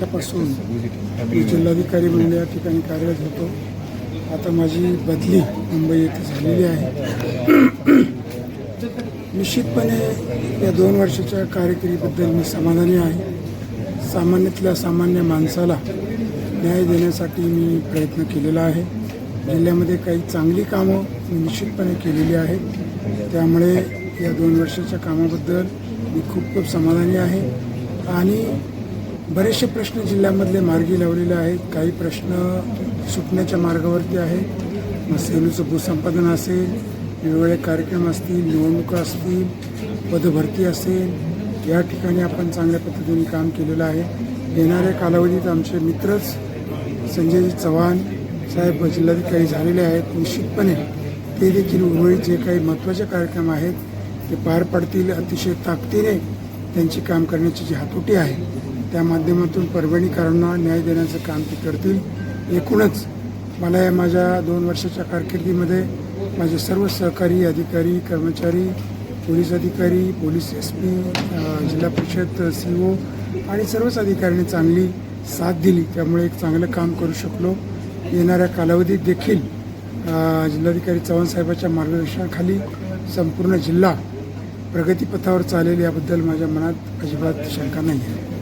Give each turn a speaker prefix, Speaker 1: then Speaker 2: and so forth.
Speaker 1: वर्षापासून मी जिल्हाधिकारी म्हणून या ठिकाणी कार्यरत होतो. आता माझी बदली मुंबई येथे झालेली आहे. निश्चितपणे या दोन वर्षाच्या कारकिर्दीबद्दल मी समाधानी आहे. सामान्यातल्या सामान्य माणसाला न्याय देण्यासाठी मी प्रयत्न केलेला आहे. जिल्ह्यामध्ये काही चांगली कामं मी निश्चितपणे केलेली आहेत. त्यामुळे या दोन वर्षाच्या कामाबद्दल मी खूप खूप समाधानी आहे. आणि बरेचसे प्रश्न जिल्ह्यामधले मार्गी लावलेले आहेत. काही प्रश्न सुटण्याच्या मार्गावरती आहेत. मग सेलूचं भूसंपादन असेल वेगवेगळे कार्यक्रम असतील निवडणुका असतील पदभरती असेल या ठिकाणी आपण चांगल्या पद्धतीने काम केलेलं आहे. येणाऱ्या कालावधीत आमचे मित्रच संजयजी चव्हाण साहेब जिल्हाधिकारी झालेले आहेत. निश्चितपणे ते देखील उर्वरित जे काही महत्त्वाचे कार्यक्रम आहेत ते पार पडतील. अतिशय ताकदीने त्यांची काम करण्याची जी हातोटी आहे त्या माध्यमातून परभणीकरांना न्याय देण्याचं काम ते करतील. एकूणच मला या माझ्या दोन वर्षाच्या कारकिर्दीमध्ये माझे सर्व सहकारी अधिकारी कर्मचारी पोलीस अधिकारी पोलीस एस पी जिल्हा परिषद सी ओ आणि सर्वच अधिकाऱ्यांनी चांगली साथ दिली. त्यामुळे एक चांगलं काम करू शकलो. येणाऱ्या कालावधीत देखील जिल्हाधिकारी चव्हाण साहेबाच्या मार्गदर्शनाखाली संपूर्ण जिल्हा प्रगतीपथावर चालेल याबद्दल माझ्या मनात अजिबात शंका नाही आहे